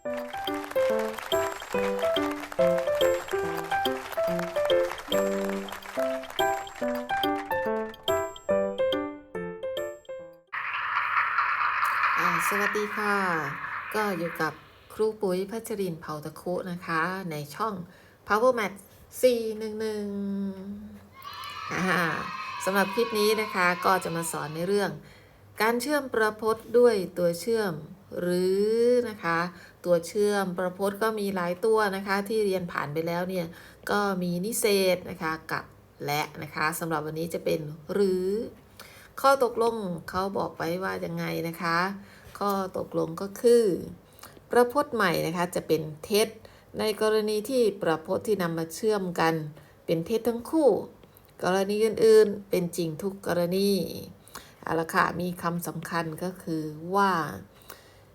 สวัสดีค่ะ ก็อยู่กับครูปุ๋ยพัชริน์เผาตะคุนะคะ ในช่อง Power Mat 411อ่าสำหรับคลิปนี้นะคะก็จะมาสอนในเรื่อง การเชื่อมประพจน์ด้วยตัวเชื่อม หรือนะคะ ตัวเชื่อมประพจน์ก็มีหลายตัวนะคะ ที่เรียนผ่านไปแล้วเนี่ย ก็มีนิเศษนะคะกับและนะคะสำหรับวันนี้จะเป็นหรือ ข้อตกลงเขาบอกไว้ว่ายังไงนะคะ ข้อตกลงก็คือ ประพจน์ใหม่นะคะจะเป็นเท็จ ในกรณีที่ประพจน์ที่นำมาเชื่อมกัน เป็นเท็จทั้งคู่ กรณีอื่นๆ เป็นจริงทุกกรณีเอาละค่ะมีคำสำคัญก็คือว่า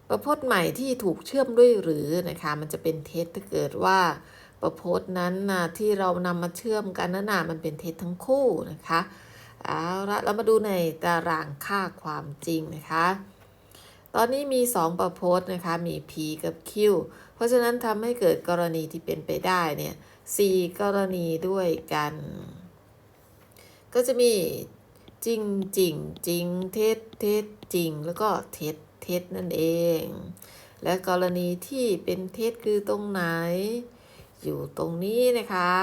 ประพจน์ใหม่ที่ถูกเชื่อมด้วยหรือนะคะมันจะเป็นเท็จถ้าเกิดว่าประพจน์นั้นนะที่เรานำมาเชื่อมกันนั้นนะมันเป็นเท็จทั้งคู่นะคะเอาละเรามาดูในตารางค่าความจริงนะคะ ตอนนี้มี 2 ประพจน์นะคะมี P กับ Q เพราะฉะนั้นทำให้เกิดกรณีที่เป็นไปได้เนี่ย4กรณีด้วยกัน ก็จะมีจริงจริงจริงเท็จเท็จจริง แล้วก็เท็จ เท็จนั่นเอง และกรณีที่เป็นเท็จคือตรงไหน อยู่ตรงนี้นะคะ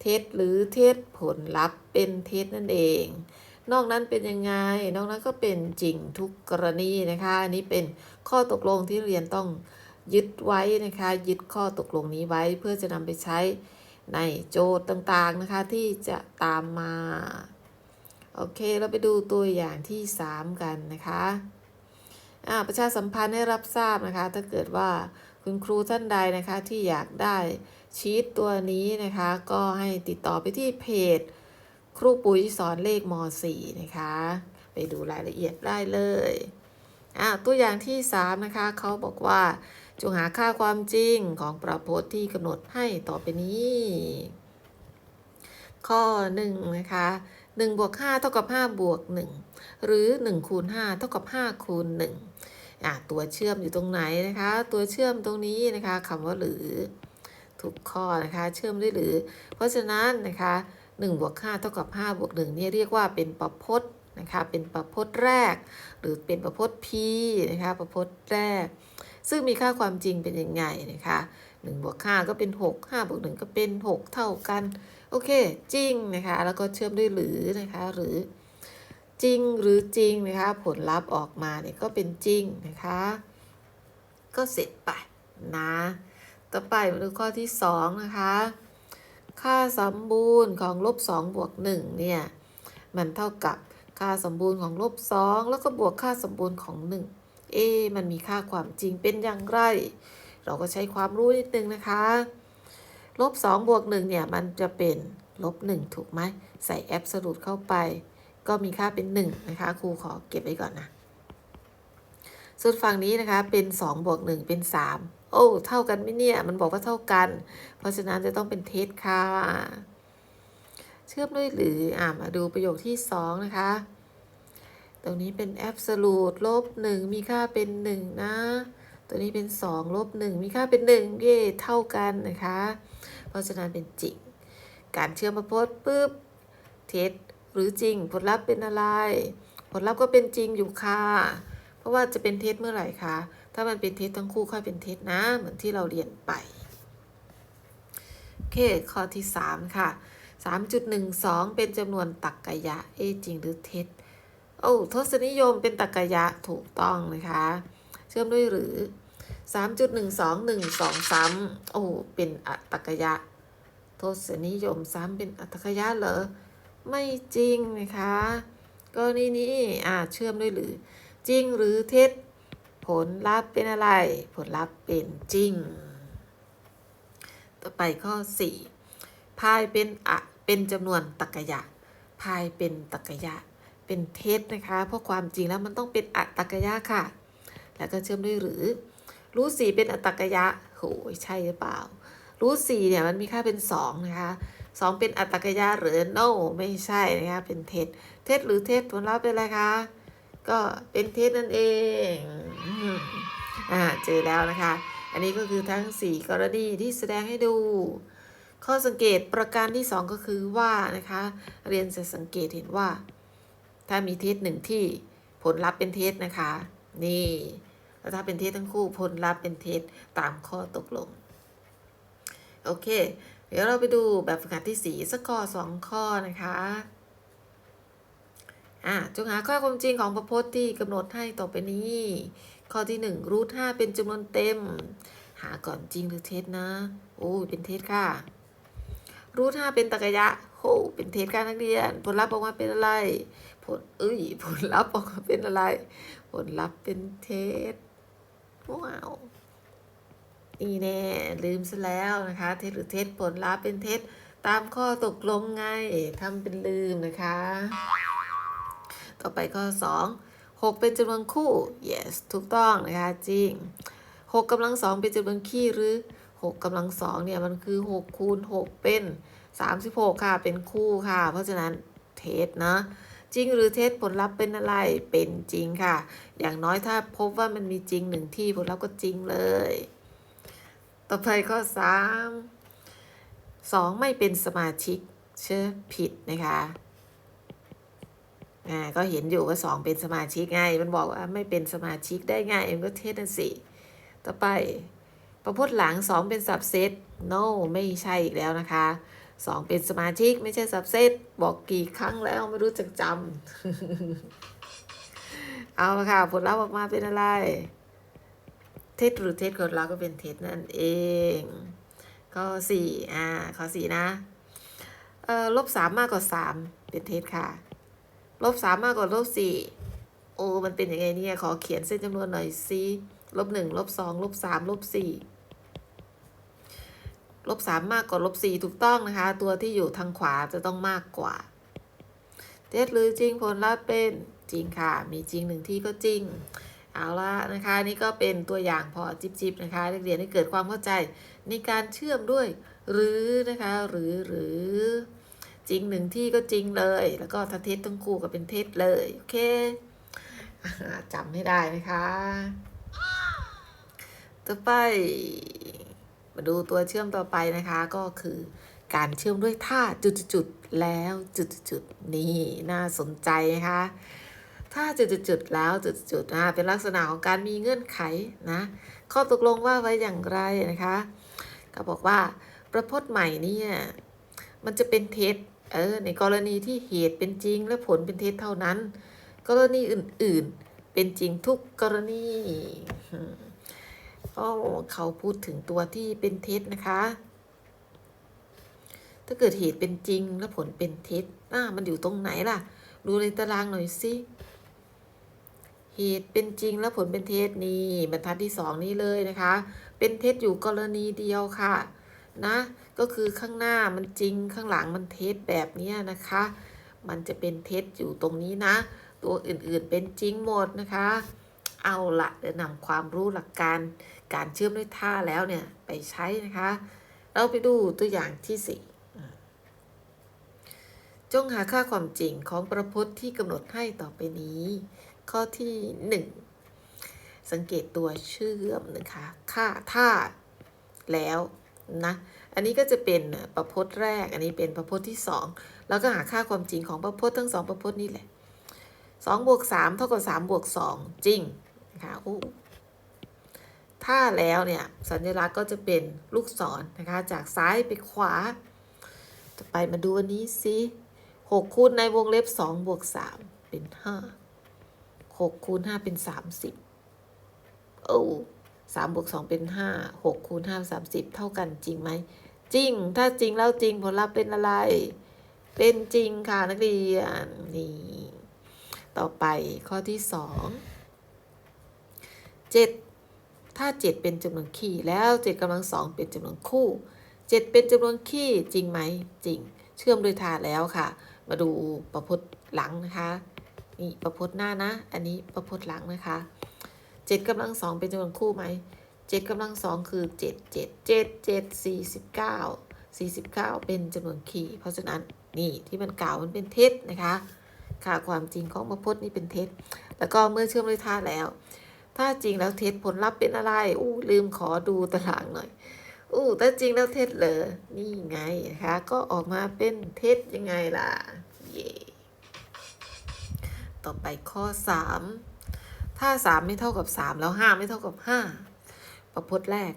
เท็จหรือเท็จผลลัพธ์เป็นเท็จนั่นเอง นอกนั้นเป็นยังไง นอกนั้นก็เป็นจริงทุกกรณีนะคะ อันนี้เป็นข้อตกลงที่เรียนต้องยึดไว้นะคะ ยึดข้อตกลงนี้ไว้เพื่อจะนำไปใช้ในโจทย์ต่างๆนะคะที่จะตามมา โอเค เราไปดูตัวอย่างที่ 3 กันนะคะ ประชาสัมพันธ์ให้รับทราบนะคะ ถ้าเกิดว่าคุณครูท่านใดนะคะที่อยากได้ชีตตัวนี้นะคะ ก็ให้ติดต่อไปที่เพจ ครูปุ๋ยสอนเลขม .4 นะคะ ไปดูรายละเอียดได้เลยอ่าตัวอย่างที่ 3 นะคะเขาบอกว่าจงหาค่าความจริงของประพจน์ที่กำหนดให้ต่อไปนี้ ข้อ1นะคะ 1บวก5เท่ากับ5บวก1 หรือ 1 คูณ5เท่ากับ5คูณ1อะตัวเชื่อมอยู่ตรงไหนนะคะ ตัวเชื่อมตรงนี้นะคะคำว่าหรือทุกข้อนะคะเชื่อมด้วยหรือ เพราะฉะนั้นนะคะ1บวก5เท่ากับ5บวก1เนี่ยเรียกว่าเป็นประพจน์นะคะเป็นประพจน์แรก หรือเป็นประพจน์ P นะคะประพจน์แรก ซึ่งมีค่าความจริงเป็นยังไงนะคะ1บวก5ก็เป็น 6 5บวก1ก็เป็น 6 เท่ากัน โอเค จริงนะคะ แล้วก็เชื่อมด้วยหรือนะคะ หรือจริงหรือจริงนะคะ ผลลัพธ์ออกมาเนี่ยก็เป็นจริงนะคะ ก็เสร็จไปนะ ต่อไปมาดูข้อที่2นะคะ ค่าสมบูรณ์ของลบ2บวก1เนี่ย มันเท่ากับค่าสมบูรณ์ของลบ2แล้วก็บวกค่าสมบูรณ์ของ 1 เอ๊มันมีค่าความจริงเป็นอย่างไร เราก็ใช้ความรู้นิดนึงนะคะ ลบ2บวก1เนี่ย มันจะเป็นลบ1ถูกไหม ใส่แอบสูตเข้าไป ก็มีค่าเป็น 1 นะคะ ครูขอเก็บไว้ก่อนนะส่วนฝั่งนี้นะคะเป็น2บวก1เป็น 3 โอ้เท่ากันไหมเนี่ย มันบอกว่าเท่ากัน เพราะฉะนั้นจะต้องเป็นเท็จค่ะ เชื่อมด้วยหรืออ่ามาดูประโยคที่ 2 นะคะ ตรงนี้เป็น absolute ลบ1มีค่าเป็น 1 นะ ตัวนี้เป็น 2 ลบ 1 มีค่าเป็น 1 เย่เท่ากันนะคะ เพราะฉะนั้นเป็นจริง การเชื่อมประพจน์ปุ๊บเท็จหรือจริง ผลลัพธ์เป็นอะไร ผลลัพธ์ก็เป็นจริงอยู่ค่ะ เพราะว่าจะเป็นเท็จเมื่อไหร่คะถ้ามันเป็นเท็จทั้งคู่ค่อยเป็นเท็จนะ เหมือนที่เราเรียนไปโอเคข้อที่ 3 ค่ะ 3.12 เป็นจำนวนตรรกะยะเอจริงหรือเท็จโอ้ทศนิยมเป็นตรรกะยะถูกต้องนะคะ ชื่อมด้วยหรือ 3.12123โอ้เป็นอัตตรกยะ โทศนิยมซ้ำเป็นอัตตรกยะเหรอ ไม่จริงนะคะกรณีนี้อ่าเชื่อมด้วยหรือ จริงหรือเท็จ ผลลัพธ์เป็นอะไร ผลลัพธ์เป็นจริง ต่อไปข้อ 4 พายเป็นอะเป็นจำนวนตรรกะพายเป็นตรรกะเป็นเท็จนะคะ เพราะความจริงแล้วมันต้องเป็นอัตตรกะค่ะ แล้วก็เชื่อมด้วยหรือ รูทสี่เป็นอัตตรกะโหยใช่หรือเปล่า รูทสี่เนี่ยมันมีค่าเป็นสองนะคะสองเป็นอัตตรกะหรือ no ไม่ใช่นะคะเป็นเท็จเท็จหรือเท็จผลลัพธ์เป็นอะไรคะ ก็เป็นเท็จนั่นเองอ่าเจอแล้วนะคะ อันนี้ก็คือทั้ง 4 กรณีที่แสดงให้ดู ข้อสังเกตประการที่ 2 ก็คือว่านะคะ เรียนจะสังเกตเห็นว่า ถ้ามีเทสหนึ่งที่ผลลัพธ์เป็นเทสนะคะ นี่ แล้วถ้าเป็นเทสทั้งคู่ผลลัพธ์เป็นเทสตามข้อตกลง โอเค เดี๋ยวเราไปดูแบบฝึกหัดที่ 4สักข้อ2ข้อนะคะอะจงหาค่าความจริงของประพจน์ที่กำหนดให้ต่อไปนี้ ข้อที่1รูท5เป็นจำนวนเต็ม หาก่อนจริงหรือเท็จนะโอ้ยเป็นเท็จค่ะ รูท5เป็นตรกยะโหเป็นเท็จค่ะนักเรียน ผลลัพธ์ออกมาเป็นอะไร ผลเอ้ยผลลัพธ์ออกมาเป็นอะไร ผลลัพธ์เป็นเท็จ ว้าวนี่แน่ลืมซะแล้วนะคะ เท็จหรือเท็จผลลัพธ์เป็นเท็จตามข้อตกลงไงทำเป็นลืมนะคะ ต่อไปข้อ 2 6 เป็นจำนวนคู่ yes ถูกต้องนะคะ จริง 6กำลังสองเป็นจำนวนคี่หรือ 6กำลังสองเนี่ยมันคือ6คูณ6เป็น 36 ค่ะ เป็นคู่ค่ะ เพราะฉะนั้นเท็จนะ จริงหรือเท็จผลลัพธ์เป็นอะไรเป็นจริงค่ะ อย่างน้อยถ้าพบว่ามันมีจริงหนึ่งที่ผลลัพธ์ก็จริงเลย ต่อไปข้อ3 2ไม่เป็นสมาชิกเชื่อผิดนะคะอ่าก็เห็นอยู่ว่า2เป็นสมาชิกไง มันบอกว่าไม่เป็นสมาชิกได้ไงมันก็เท็จนะสิ ต่อไป ประพจน์หลัง2เป็นสับเซต no ไม่ใช่อีกแล้วนะคะ 2 เป็นสมาชิกไม่ใช่สับเซตบอกกี่ครั้งแล้วไม่รู้จักจำเอาละค่ะ ผลลัพธ์ออกมาเป็นอะไร เท็จหรือเท็จผลลัพธ์ก็เป็นเท็จนั่นเอง ข้อสี่อ่าข้อสี่นะเอ่อลบสามมากกว่าสามเป็นเท็จค่ะ ลบสามมากกว่าลบสี่โอ้มันเป็นยังไงเนี่ย ขอเขียนเส้นจำนวนหน่อยสิลบหนึ่งลบสองลบสามลบสี่ ลบสามมากกว่าลบสี่ถูกต้องนะคะ ตัวที่อยู่ทางขวาจะต้องมากกว่าเท็จหรือจริงผลลัพธ์เป็นจริงค่ะ มีจริงหนึ่งที่ก็จริง เอาละนะคะ นี่ก็เป็นตัวอย่างพอจิบๆนะคะนักเรียนให้เกิดความเข้าใจในการเชื่อมด้วย หรือนะคะหรือหรือจริงหนึ่งที่ก็จริงเลย แล้วก็ถ้าเท็จทั้งคู่ก็เป็นเท็จเลยโอเคจำให้ได้นะคะ ต่อไป มาดูตัวเชื่อมต่อไปนะคะก็คือการเชื่อมด้วยท่าจุดๆแล้วจุดๆนี่น่าสนใจนะคะถ้าจุดๆแล้วจุดๆนะเป็นลักษณะของการมีเงื่อนไขนะข้อตกลงว่าไว้อย่างไรนะคะก็บอกว่าประพจน์ใหม่นี่มันจะเป็นเท็จเออในกรณีที่เหตุเป็นจริงและผลเป็นเท็จเท่านั้น กรณีอื่นๆเป็นจริงทุกกรณี ก็เขาพูดถึงตัวที่เป็นเท็จนะคะ ถ้าเกิดเหตุเป็นจริงและผลเป็นเท็จอ่ามันอยู่ตรงไหนล่ะ ดูในตารางหน่อยสิ เหตุเป็นจริงและผลเป็นเท็จนี่บรรทัดที่สองนี้เลยนะคะ เป็นเท็จอยู่กรณีเดียวค่ะ นะ ก็คือข้างหน้ามันจริงข้างหลังมันเท็จแบบนี้นะคะ มันจะเป็นเท็จอยู่ตรงนี้นะ ตัวอื่นๆเป็นจริงหมดนะคะ เอาละเดี๋ยวนำความรู้หลักการ การเชื่อมด้วยท่าแล้วเนี่ยไปใช้นะคะ เราไปดูตัวอย่างที่สี่จงหาค่าความจริงของประพจน์ที่กำหนดให้ต่อไปนี้ ข้อที่หนึ่งสังเกตตัวเชื่อมนะคะค่าท่าแล้วนะอันนี้ก็จะเป็นประพจน์แรก อันนี้เป็นประพจน์ที่สองแล้วก็หาค่าความจริงของประพจน์ทั้งสองประพจน์นี่แหละสองบวกสามเท่ากับสามบวกสองจริงนะคะโอ้ ถ้าแล้วเนี่ยสัญลักษณ์ก็จะเป็นลูกศรนนะคะ จากซ้ายไปขวา ต่อไปมาดูอันนี้สิหกคูณในวงเล็บสองบวกสามเป็นห้าหกคูณห้าเป็นสามสิบโอ้สามบวกสองเป็นห้าหกคูณห้าสามสิบเท่ากันจริงไหม จริง ถ้าจริงแล้วจริงผลลัพธ์เป็นอะไร เป็นจริงค่ะนักเรียนนี่ต่อไปข้อที่สองเจ็ด ถ้าเจ็ดเป็นจำนวนคี่แล้วเจ็ดกำลังสองเป็นจำนวนคู่เจ็ดเป็นจำนวนคี่จริงไหมจริง เชื่อมโดยทาตุแล้วค่ะ มาดูประพจน์หลังนะคะนี่ประพจน์หน้านะ อันนี้ประพจน์หลังนะคะเจ็ดกำลังสองเป็นจำนวนคู่ไหมเจ็ดกำลังสองคือเจ็ดเจ็ดเจ็ดเจ็ดสี่สิบเก้าสี่สิบเก้าเป็นจำนวนคี่เพราะฉะนั้นนี่ที่มันกล่าวมันเป็นเท็จนะคะ ค่ะความจริงของประพจน์นี่เป็นเท็จ แล้วก็เมื่อเชื่อมด้วยท่าแล้ว ถ้าจริงแล้วเท็จผลลัพธ์เป็นอะไร อู้ลืมขอดูตารางหน่อย อู้ถ้าจริงแล้วเท็จเหรอนี่ไงนะคะก็ออกมาเป็นเท็จยังไงล่ะเย่ต่อไปข้อสามถ้าสามไม่เท่ากับสามแล้วห้าไม่เท่ากับห้าประพจน์แรก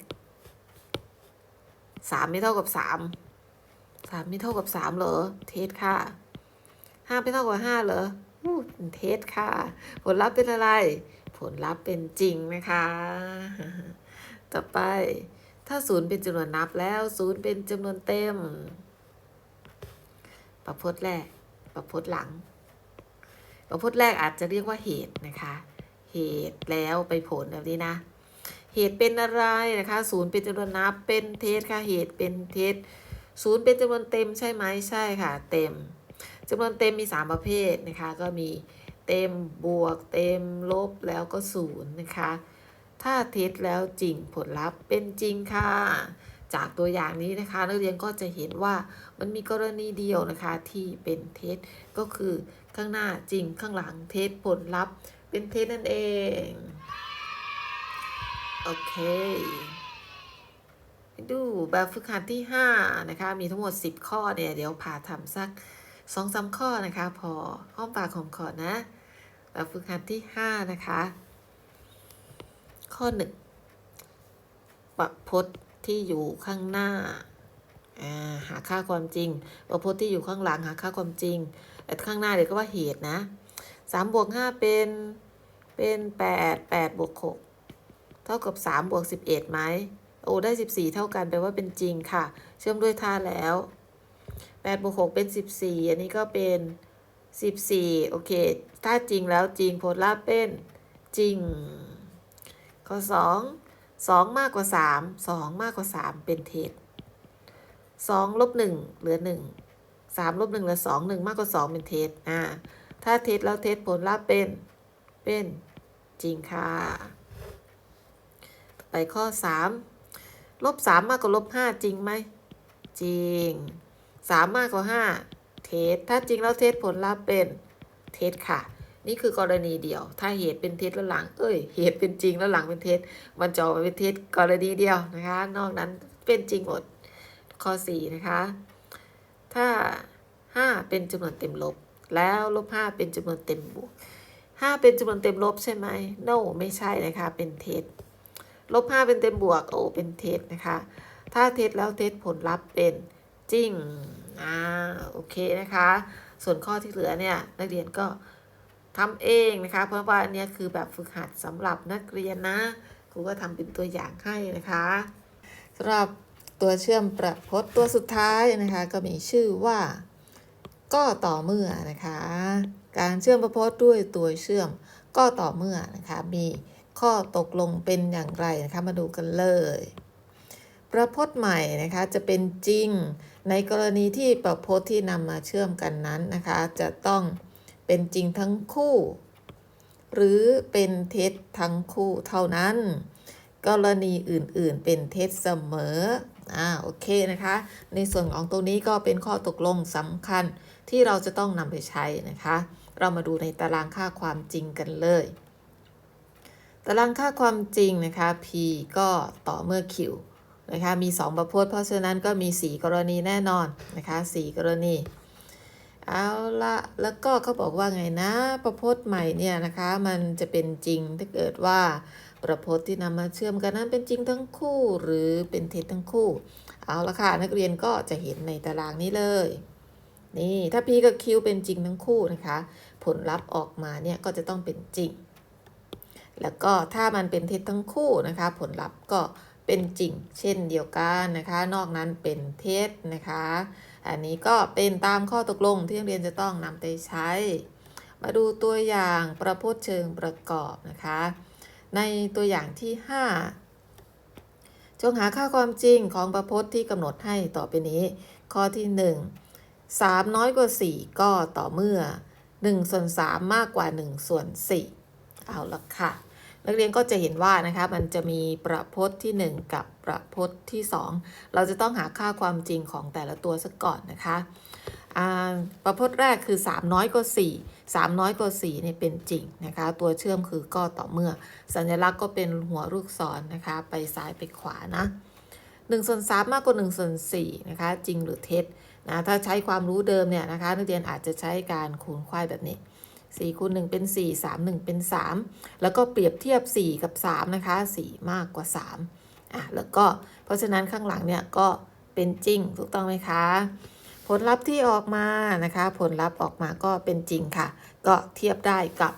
สามไม่เท่ากับสามสามไม่เท่ากับสามเหรอ เท็จค่ะห้าไม่เท่ากับห้าเหรออู้เท็จค่ะ ผลลัพธ์เป็นอะไร ผลลัพธ์เป็นจริงนะคะ ต่อไปถ้าศูนย์เป็นจำนวนนับแล้วศูนย์เป็นจำนวนเต็ม ประพจน์แรก ประพจน์หลัง ประพจน์แรกอาจจะเรียกว่าเหตุนะคะ เหตุแล้วไปผลแบบนี้นะ เหตุเป็นอะไรนะคะศูนย์เป็นจำนวนนับเป็นเท็จค่ะเหตุเป็นเท็จศูนย์เป็นจำนวนเต็มใช่ไหมใช่ค่ะ เต็มจำนวนเต็มมี 3 ประเภทนะคะ ก็มี เต็มบวกเต็มลบแล้วก็ศูนย์นะคะ ถ้าเท็จแล้วจริงผลลัพธ์เป็นจริงค่ะ จากตัวอย่างนี้นะคะ นักเรียนก็จะเห็นว่ามันมีกรณีเดียวนะคะที่เป็นเท็จก็คือข้างหน้าจริงข้างหลังเท็จผลลัพธ์เป็นเท็จนั่นเองโอเคดูแบบฝึกหัดที่ 5 นะคะ มีทั้งหมด 10 ข้อเนี่ย เดี๋ยวผ่าทำสักสองสาข้อนะคะ พอห้องปากของขอนะ แบบฝึกหัดที่ 5 นะคะ ข้อ 1 ประพจน์ที่อยู่ข้างหน้า หาค่าความจริง ประพจน์ที่อยู่ข้างหลังหาค่าความจริงแต่ข้างหน้าเดี๋ยวก็ว่าเหตุนะ3บวก5เป็นเป็น8 8บวก6เท่ากับ3บวก11ไหมโอ้ได้ 14 เท่ากันแปลว่าเป็นจริงค่ะ เชื่อมด้วยท่าแล้ว8บวก6เป็น 14 อันนี้ก็เป็น 14 โอเค ถ้าจริงแล้วจริงผลลัพธ์เป็นจริง ข้อ 2 2 มากกว่า 3 2 มากกว่า 3 เป็นเท็จ2ลบ1เหลือ 1 3ลบ1เหลือ 2 1 มากกว่า 2 เป็นเท็จอ่าถ้าเท็จแล้วเท็จผลลัพธ์เป็นเป็นจริงค่ะ ไปข้อ 3 ลบ 3 มากกว่าลบ5จริงไหม จริง 3 มากกว่า 5 เท็จถ้าจริงแล้วเท็จผลลัพธ์เป็นเท็จค่ะ นี่คือกรณีเดียว ถ้าเหตุเป็นเท็จแล้วหลัง เอ้ย เหตุเป็นจริงแล้วหลังเป็นเท็จมันจะออกมาเป็นเท็จกรณีเดียวนะคะ นอกนั้นเป็นจริงหมดข้อ4นะคะ ถ้า 5 เป็นจำนวนเต็มลบ แล้วลบ5เป็นจำนวนเต็มบวก 5 เป็นจำนวนเต็มลบใช่ไหม no ไม่ใช่นะคะ เป็นเท็จลบ5เป็นเต็มบวก โอ้ เป็นเท็จนะคะ ถ้าเท็จแล้วเท็จผลลัพธ์เป็นจริง อ่าโอเคนะคะ ส่วนข้อที่เหลือเนี่ยนักเรียนก็ทำเองนะคะ เพราะว่าอันนี้คือแบบฝึกหัดสำหรับนักเรียนนะครูก็ทำเป็นตัวอย่างให้นะคะสำหรับตัวเชื่อมประพจน์ตัวสุดท้ายนะคะ ก็มีชื่อว่า ก็ต่อเมื่อนะคะ การเชื่อมประพจน์ด้วยตัวเชื่อมก็ต่อเมื่อนะคะ มีข้อตกลงเป็นอย่างไรนะคะ มาดูกันเลย ประพจน์ใหม่นะคะจะเป็นจริง ในกรณีที่ประพจน์ที่นำมาเชื่อมกันนั้นนะคะ จะต้องเป็นจริงทั้งคู่ หรือเป็นเท็จทั้งคู่เท่านั้น กรณีอื่นๆ เป็นเท็จเสมออ่าโอเคนะคะ ในส่วนของตรงนี้ก็เป็นข้อตกลงสำคัญที่เราจะต้องนำไปใช้นะคะ เรามาดูในตารางค่าความจริงกันเลย ตารางค่าความจริงนะคะ p ก็ต่อเมื่อ q นะคะมี 2 ประพจน์เพราะฉะนั้นก็มี 4 กรณีแน่นอนนะคะ4กรณี เอาละแล้วก็เขาบอกว่าไงนะ ประพจน์ใหม่เนี่ยนะคะมันจะเป็นจริงถ้าเกิดว่าประพจน์ที่นำมาเชื่อมกันนั้นเป็นจริงทั้งคู่หรือเป็นเท็จทั้งคู่ เอาละค่ะนักเรียนก็จะเห็นในตารางนี้เลย นี่ถ้า p กับ q เป็นจริงทั้งคู่นะคะ ผลลัพธ์ออกมาเนี่ยก็จะต้องเป็นจริง แล้วก็ถ้ามันเป็นเท็จทั้งคู่นะคะ ผลลัพธ์ก็ เป็นจริง เช่นเดียวกันนะคะ นอกนั้นเป็นเท็จนะคะ อันนี้ก็เป็นตามข้อตกลงที่นักเรียนจะต้องนำไปใช้ มาดูตัวอย่างประพจน์เชิงประกอบนะคะ ในตัวอย่างที่ 5 จงหาค่าความจริงของประพจน์ที่กำหนดให้ต่อไปนี้ ข้อที่ 1 3 น้อยกว่า 4 ก็ต่อเมื่อ1ส่วน3มากกว่า1ส่วน4เอาละค่ะ นักเรียนก็จะเห็นว่านะคะมันจะมีประพจน์ที่ 1 กับประพจน์ที่ 2 เราจะต้องหาค่าความจริงของแต่ละตัวสักก่อนนะคะประพจน์แรกคือ 3 น้อยกว่า4 3 น้อยกว่า4เนี่ยเป็นจริงนะคะ ตัวเชื่อมคือก็ต่อเมื่อ สัญลักษณ์ก็เป็นหัวลูกศรนะคะ ไปซ้ายไปขวานะ1ส่วน3มากกว่า1ส่วน4นะคะ จริงหรือเท็จนะถ้าใช้ความรู้เดิมเนี่ยนะคะ นักเรียนอาจจะใช้การคูณควายแบบนี้ 4คูณ1เป็น 4 3 1 เป็น 3 แล้วก็เปรียบเทียบ 4 กับ 3 นะคะ 4 มากกว่า 3 อะ แล้วก็เพราะฉะนั้นข้างหลังเนี่ยก็เป็นจริงถูกต้องไหมคะ ผลลัพธ์ที่ออกมานะคะ ผลลัพธ์ออกมาก็เป็นจริงค่ะ ก็เทียบได้กับ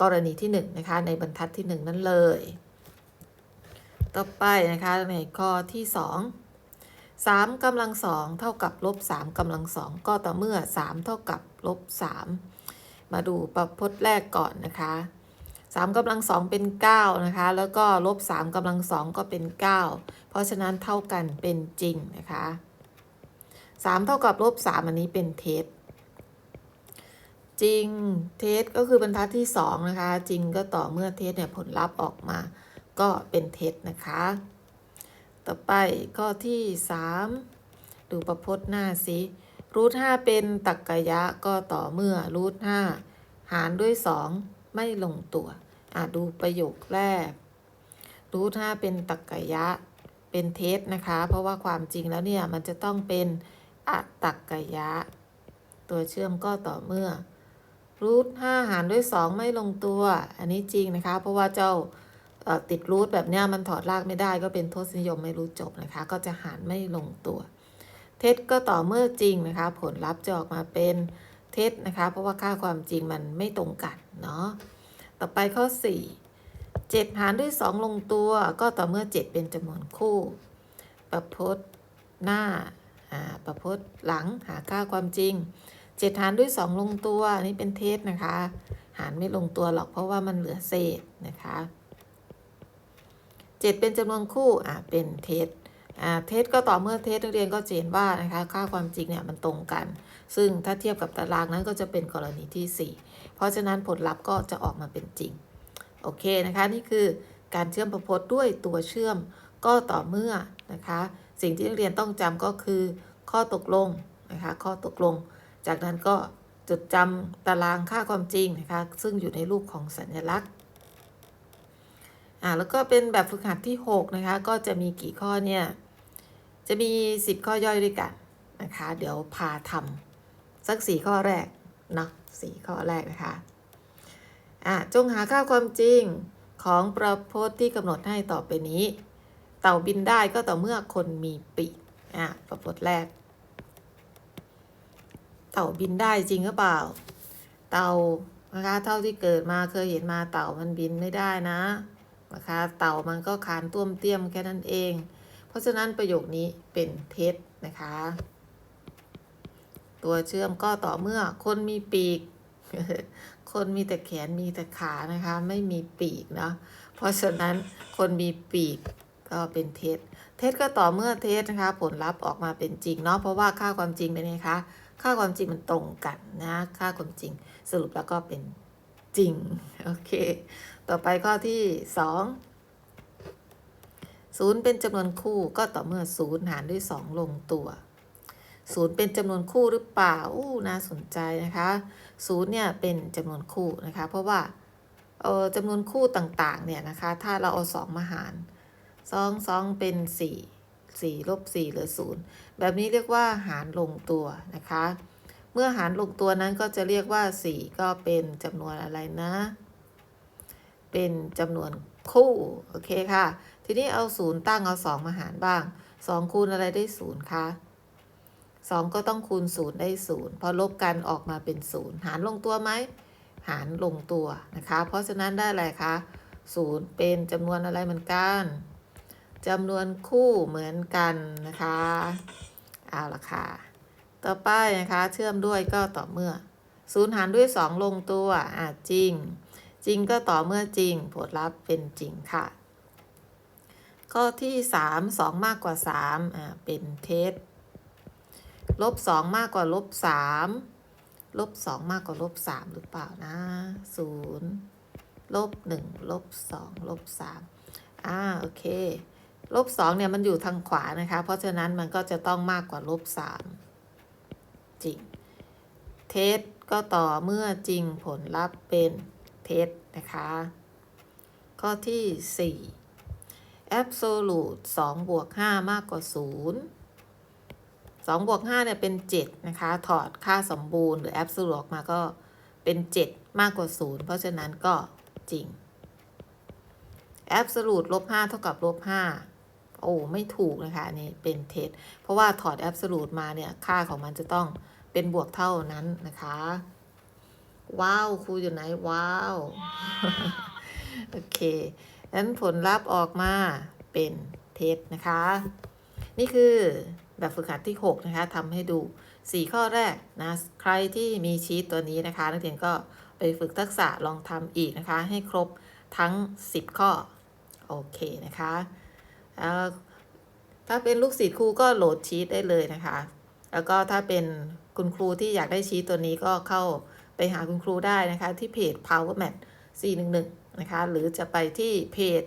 กรณีที่1นนะคะในบรรทัดที่ 1 นั่นเลย ต่อไปนะคะในข้อที่ 2 3กำลังสองเท่ากับลบ3กำลังสองก็ต่อเมื่อ 3 เท่ากับลบ3 มาดูประพจน์แรกก่อนนะคะ3กำลังสองเป็น9นะคะ แล้วก็ลบ3กำลังสองก็เป็น9เพราะฉะนั้นเท่ากันเป็นจริงนะคะ3เท่ากับลบ3อันนี้เป็นเท็จจริงเท็จก็คือบรรทัดที่2นะคะ จริงก็ต่อเมื่อเท็จเนี่ยผลลัพธ์ออกมาก็เป็นเท็จนะคะ ต่อไปข้อที่3ดูประพจน์หน้าสิ รูท5เป็นตักกะยะก็ต่อเมื่อรูท5หารด้วย2ไม่ลงตัวอะดูประโยคแรก รูท5เป็นตักกะยะ เป็นเท็จนะคะ เพราะว่าความจริงแล้วเนี่ย มันจะต้องเป็นอะตักกะยะ ตัวเชื่อมก็ต่อเมื่อรูท5หารด้วย2ไม่ลงตัว อันนี้จริงนะคะ เพราะว่าเจ้าติดรูทแบบเนี้ยมันถอดรากไม่ได้ก็เป็นทศนิยมไม่รู้จบนะคะ ก็จะหารไม่ลงตัว เท็จก็ต่อเมื่อจริงนะคะ ผลลัพธ์จะออกมาเป็นเท็จนะคะ เพราะว่าค่าความจริงมันไม่ตรงกันเนาะต่อไปข้อ 4 7 หารด้วย 2 ลงตัว ก็ต่อเมื่อ 7 เป็นจำนวนคู่ ประพจน์หน้าอ่าประพจน์หลังหาค่าความจริง 7 หารด้วย 2 ลงตัวนนี้เป็นเท็จนะคะ หารไม่ลงตัวหรอกเพราะว่ามันเหลือเศษนะคะ 7 เป็นจำนวนคู่อ่าเป็นเท็จ เท็จก็ต่อเมื่อเท็จนักเรียนก็เห็นว่านะคะค่าความจริงเนี่ยมันตรงกัน ซึ่งถ้าเทียบกับตารางนั้นก็จะเป็นกรณีที่ 4 เพราะฉะนั้นผลลัพธ์ก็จะออกมาเป็นจริง โอเคนะคะนี่คือการเชื่อมประพจน์ด้วยตัวเชื่อมก็ต่อเมื่อนะคะสิ่งที่นักเรียนต้องจำก็คือข้อตกลงนะคะข้อตกลง จากนั้นก็จดจำตารางค่าความจริงนะคะซึ่งอยู่ในรูปของสัญลักษณ์อ่าแล้วก็เป็นแบบฝึกหัดที่ 6 นะคะ ก็จะมีกี่ข้อเนี่ย จะมี 10 ข้อย่อยด้วยกันนะคะ เดี๋ยวพาทำสัก 4 ข้อแรกเนาะสี่ข้อแรกนะคะอะจงหาค่าความจริงของประพจน์ที่กำหนดให้ต่อไปนี้ เต่าบินได้ก็ต่อเมื่อคนมีปีกอะประพจน์แรก เต่าบินได้จริงหรือเปล่า เต่านะคะเท่าที่เกิดมาเคยเห็นมาเต่ามันบินไม่ได้นะนะคะ เต่ามันก็ขานต้วมเตี้ยมแค่นั้นเอง เพราะฉะนั้นประโยคนี้เป็นเท็จนะคะ ตัวเชื่อมก็ต่อเมื่อคนมีปีก คนมีแต่แขนมีแต่ขานะคะ ไม่มีปีกเนาะเพราะฉะนั้นคนมีปีกก็เป็นเท็จ เท็จก็ต่อเมื่อเท็จนะคะ ผลลัพธ์ออกมาเป็นจริงเนาะเพราะว่าค่าความจริงเป็นไงคะค่าความจริงมันตรงกันนะค่าความจริงสรุปแล้วก็เป็นจริง โอเค ต่อไปข้อที่สอง ศูนย์เป็นจำนวนคู่ก็ต่อเมื่อศูนย์หารด้วยสองลงตัวศูนย์เป็นจำนวนคู่หรือเปล่าอู้น่าสนใจนะคะศูนย์เนี่ยเป็นจำนวนคู่นะคะ เพราะว่าเออจำนวนคู่ต่างๆเนี่ยนะคะ ถ้าเราเอาสองมาหารสองสองเป็นสี่สี่ลบสี่เหลือศูนย์แบบนี้เรียกว่าหารลงตัวนะคะ เมื่อหารลงตัวนั้นก็จะเรียกว่าสี่ก็เป็นจำนวนอะไรนะ เป็นจำนวนคู่ โอเคค่ะ ทีนี้เอาศูนย์ตั้งเอาสองมาหารบ้างสองคูณอะไรได้ศูนย์คะสองก็ต้องคูณศูนย์ได้ศูนย์พอลบกันออกมาเป็นศูนย์หารลงตัวไหมหารลงตัวนะคะ เพราะฉะนั้นได้อะไรคะศูนย์เป็นจำนวนอะไรเหมือนกันจำนวนคู่เหมือนกันนะคะเอาละค่ะต่อไปนะคะเชื่อมด้วยก็ต่อเมื่อศูนย์หารด้วย 2 ลงตัวอะจริง จริงก็ต่อเมื่อจริง ผลลัพธ์เป็นจริงค่ะ ข้อที่3 2มากกว่า3อ่าเป็นเท็จลบสองมากกว่าลบสามลบสองมากกว่าลบสามหรือเปล่านะศูนย์ลบหนึ่งลบสองลบสามอ่าโอเคลบสองเนี่ยมันอยู่ทางขวานะคะ เพราะฉะนั้นมันก็จะต้องมากกว่าลบสามจริง เท็จก็ต่อเมื่อจริงผลลัพธ์เป็นเท็จนะคะ ข้อที่4 absolute 2บวก5มากกว่า 0 2บวก5เนี่ยเป็น 7 นะคะ ถอดค่าสมบูรณ์หรือ absolute ออกมาก็เป็น 7 มากกว่า 0 เพราะฉะนั้นก็จริง absolute ลบ5เท่ากับลบ5โอ้ ไม่ถูกนะคะอันนี่เป็นเท็จ เพราะว่าถอด absolute มาเนี่ย ค่าของมันจะต้องเป็นบวกเท่านั้นนะคะ ว้าว ครูอยู่ไหน ว้าว โอเค นั้นผลลัพธ์ออกมาเป็นเท็จนะคะ นี่คือแบบฝึกหัดที่ 6 นะคะทำให้ดู 4 ข้อแรกนะ ใครที่มีชีตตัวนี้นะคะ นักเรียนก็ไปฝึกทักษะลองทำอีกนะคะ ให้ครบทั้ง 10 ข้อ โอเคนะคะถ้าเป็นลูกศิษย์ครูก็โหลดชีตได้เลยนะคะ แล้วก็ถ้าเป็นคุณครูที่อยากได้ชีตตัวนี้ก็เข้าไปหาคุณครูได้นะคะ ที่เพจ Power Math 411 นะคะ หรือจะไปที่เพจ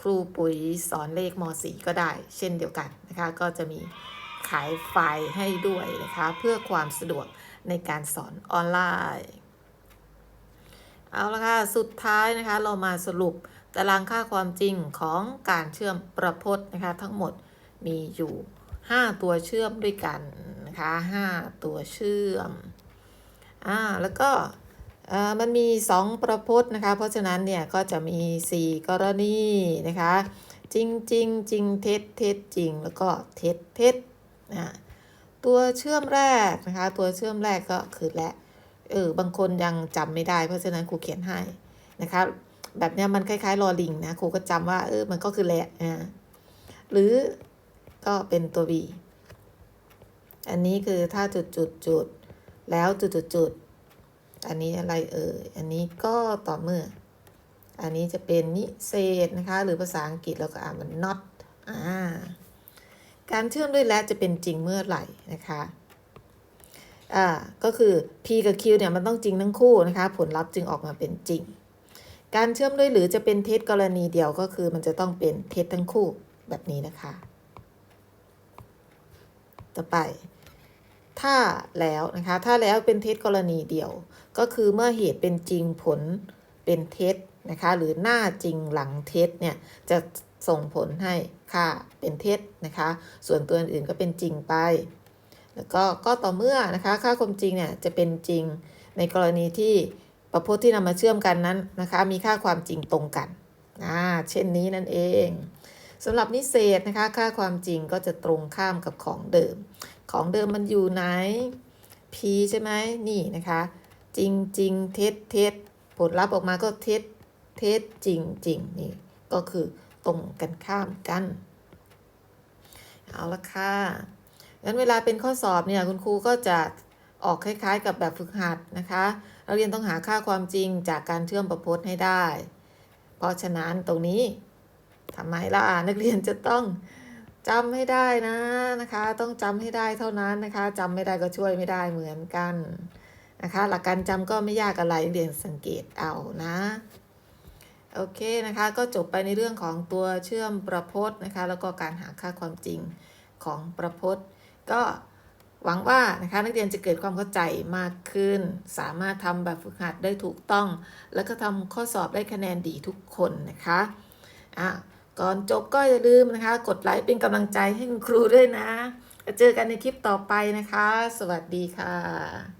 ครูปุ๋ยสอนเลขม .4 ก็ได้ เช่นเดียวกันนะคะ ก็จะมีขายไฟล์ให้ด้วยนะคะ เพื่อความสะดวกในการสอนออนไลน์ เอาละค่ะ สุดท้ายนะคะ เรามาสรุปตารางค่าความจริงของการเชื่อมประพจน์นะคะ ทั้งหมดมีอยู่ 5 ตัวเชื่อมด้วยกันนะคะ 5 ตัวเชื่อม อ่า แล้วก็ มันมี 2 ประพจน์นะคะ เพราะฉะนั้นเนี่ยก็จะมี 4 กรณีนะคะ จริงจริงจริงเท็จเท็จจริง แล้วก็เท็จเท็จนะตัวเชื่อมแรกนะคะ ตัวเชื่อมแรกก็คือและเออบางคนยังจำไม่ได้ เพราะฉะนั้นครูเขียนให้นะคะ แบบเนี้ยมันคล้ายๆลอลิงนะครูก็จำว่าเออมันก็คือและนะหรือก็เป็นตัว v อันนี้คือถ้าจุดจุดจุดแล้วจุดจุดจุด อันนี้อะไรเอ่ย อันนี้ก็ต่อเมื่อ อันนี้จะเป็นนิเศษนะคะ หรือภาษาอังกฤษเราก็อ่านมัน not อ่า การเชื่อมด้วยและจะเป็นจริงเมื่อไหร่นะคะ อ่า ก็คือ P กับ Q เนี่ยมันต้องจริงทั้งคู่นะคะ ผลลัพธ์จึงออกมาเป็นจริง การเชื่อมด้วยหรือจะเป็นเท็จกรณีเดียวก็คือ มันจะต้องเป็นเท็จทั้งคู่แบบนี้นะคะ ต่อไป ถ้าแล้วนะคะ ถ้าแล้วเป็นเท็จกรณีเดียว ก็คือเมื่อเหตุเป็นจริงผลเป็นเท็จนะคะ หรือหน้าจริงหลังเท็จเนี่ยจะส่งผลให้ค่าเป็นเท็จนะคะ ส่วนตัวอื่นก็เป็นจริงไป แล้วก็ก็ต่อเมื่อนะคะค่าความจริงเนี่ยจะเป็นจริงในกรณีที่ประพจน์ที่นำมาเชื่อมกันนั้นนะคะ มีค่าความจริงตรงกันอ่าเช่นนี้นั่นเองสำหรับนิเศษนะคะ ค่าความจริงก็จะตรงข้ามกับของเดิม ของเดิมมันอยู่ไหน p ใช่ไหมนี่นะคะ จริงจริงเท็จเท็จผลลัพธ์ออกมาก็เท็จเท็จจริงจริงนี่ก็คือตรงกันข้ามกัน เอาละค่ะงั้นเวลาเป็นข้อสอบเนี่ยคุณครูก็จะออกคล้ายๆ กับแบบฝึกหัดนะคะนักเรียนต้องหาค่าความจริงจากการเชื่อมประพจน์ให้ได้ เพราะฉะนั้นตรงนี้ทำไมล่ะนักเรียนจะต้องจำให้ได้นะนะคะ ต้องจำให้ได้เท่านั้นนะคะจำไม่ได้ก็ช่วยไม่ได้เหมือนกัน นะคะ หลักการจำก็ไม่ยากอะไรเรียนสังเกตเอานะโอเคนะคะก็จบไปในเรื่องของตัวเชื่อมประพจน์นะคะ แล้วก็การหาค่าความจริงของประพจน์ ก็หวังว่านะคะนักเรียนจะเกิดความเข้าใจมากขึ้น สามารถทำแบบฝึกหัดได้ถูกต้อง แล้วก็ทำข้อสอบได้คะแนนดีทุกคนนะคะอะก่อนจบก็อย่าลืมนะคะ กดไลค์เป็นกำลังใจให้คุณครูด้วยนะเจอกันในคลิปต่อไปนะคะ สวัสดีค่ะ